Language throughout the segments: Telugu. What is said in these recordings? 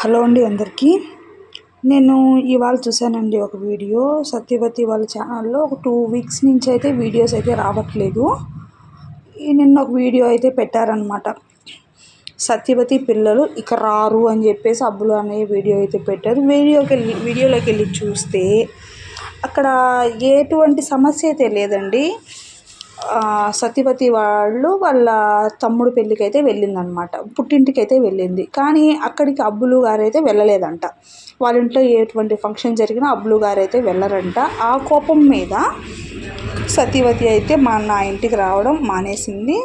హలో అండి అందరికీ. నేను ఇవాళ చూశానండి ఒక వీడియో. సత్యవతి వాళ్ళ ఛానల్లో ఒక టూ వీక్స్ నుంచి అయితే వీడియోస్ అయితే రావట్లేదు. నిన్న ఒక వీడియో అయితే పెట్టారనమాట సత్యవతి పిల్లలు ఇక రారు అని చెప్పేసి అబ్బులు అనే వీడియో అయితే పెట్టారు. వీడియోకి వెళ్ళి వీడియోలోకి వెళ్ళి చూస్తే అక్కడ ఎటువంటి సమస్య అయితే లేదండి. సత్యవతి వాళ్ళు వాళ్ళ తమ్ముడు పెళ్ళికి అయితే వెళ్ళిందనమాట. పుట్టింటికి అయితే వెళ్ళింది. కానీ అక్కడికి అబ్బులు గారు అయితే వెళ్ళలేదంట. వాళ్ళ ఇంట్లో ఎటువంటి ఫంక్షన్ జరిగినా అబ్బులు గారు అయితే వెళ్ళరంట. ఆ కోపం మీద సతీవతి అయితే మా నా ఇంటికి రావడం మానేసింది.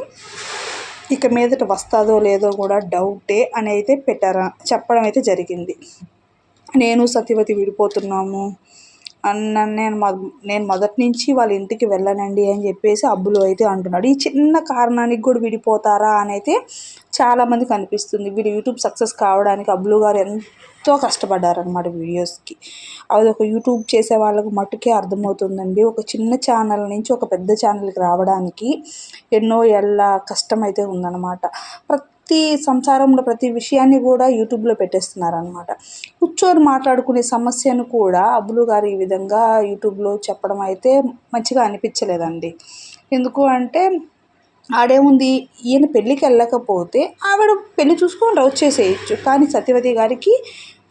ఇక మీదట వస్తుందో లేదో కూడా డౌటే అని అయితే పెట్టారా చెప్పడం అయితే జరిగింది. నేను సత్యవతి విడిపోతున్నాము. నేను నేను మొదటి నుంచి వాళ్ళ ఇంటికి వెళ్ళనండి అని చెప్పేసి అబ్బులు అయితే అంటున్నాడు. ఈ చిన్న కారణానికి కూడా విడిపోతారా అని అయితే చాలామందికి అనిపిస్తుంది వీడు యూట్యూబ్ సక్సెస్ కావడానికి అబ్బులు గారు ఎంతో కష్టపడ్డారనమాట వీడియోస్కి. అది ఒక యూట్యూబ్ చేసే వాళ్ళకు మట్టుకే అర్థమవుతుందండి. ఒక చిన్న ఛానల్ నుంచి ఒక పెద్ద ఛానల్కి రావడానికి ఎన్నో ఏళ్ళ కష్టం అయితే ఉందన్నమాట. ప్రతి ప్రతి సంసారంలో ప్రతి విషయాన్ని కూడా యూట్యూబ్లో పెట్టేస్తున్నారనమాట కూర్చొని మాట్లాడుకునే సమస్యను కూడా అబ్బులు గారు ఈ విధంగా యూట్యూబ్లో చెప్పడం అయితే మంచిగా అనిపించలేదండి. ఎందుకు అంటే ఆడేముంది ఈయన పెళ్ళికి వెళ్ళకపోతే ఆవిడ పెళ్ళి చూసుకొని వచ్చేసేయచ్చు కానీ సత్యవతి గారికి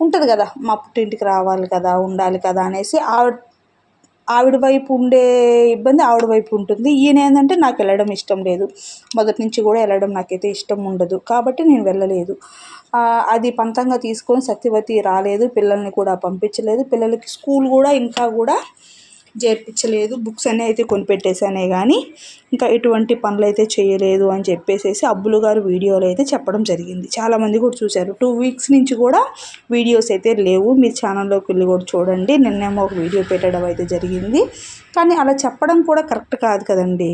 ఉంటుంది కదా మా పుట్టింటికి రావాలి కదా ఉండాలి కదా అనేసి ఆవిడ ఆవిడ వైపు ఉండే ఇబ్బంది ఆవిడ వైపు ఉంటుంది. ఈయన ఏంటంటే నాకు వెళ్ళడం ఇష్టం లేదు. మొదటి నుంచి కూడా వెళ్ళడం నాకైతే ఇష్టం ఉండదు. కాబట్టి నేను వెళ్ళలేదు. అది పంతంగా తీసుకొని సత్యవతి రాలేదు. పిల్లల్ని కూడా పంపించలేదు. పిల్లలకి స్కూల్ కూడా ఇంకా కూడా చేర్పించలేదు. బుక్స్ అన్నీ అయితే కొనిపెట్టేశానే కానీ ఇంకా ఎటువంటి పనులు అయితే చేయలేదు అని చెప్పేసేసి అబ్బులు గారు వీడియోలు అయితే చెప్పడం జరిగింది. చాలామంది కూడా చూశారు. టూ వీక్స్ నుంచి కూడా వీడియోస్ అయితే లేవు. మీ ఛానల్లోకి వెళ్ళి కూడా చూడండి. నిన్నేమో ఒక వీడియో పెట్టడం అయితే జరిగింది. కానీ అలా చెప్పడం కూడా కరెక్ట్ కాదు కదండి.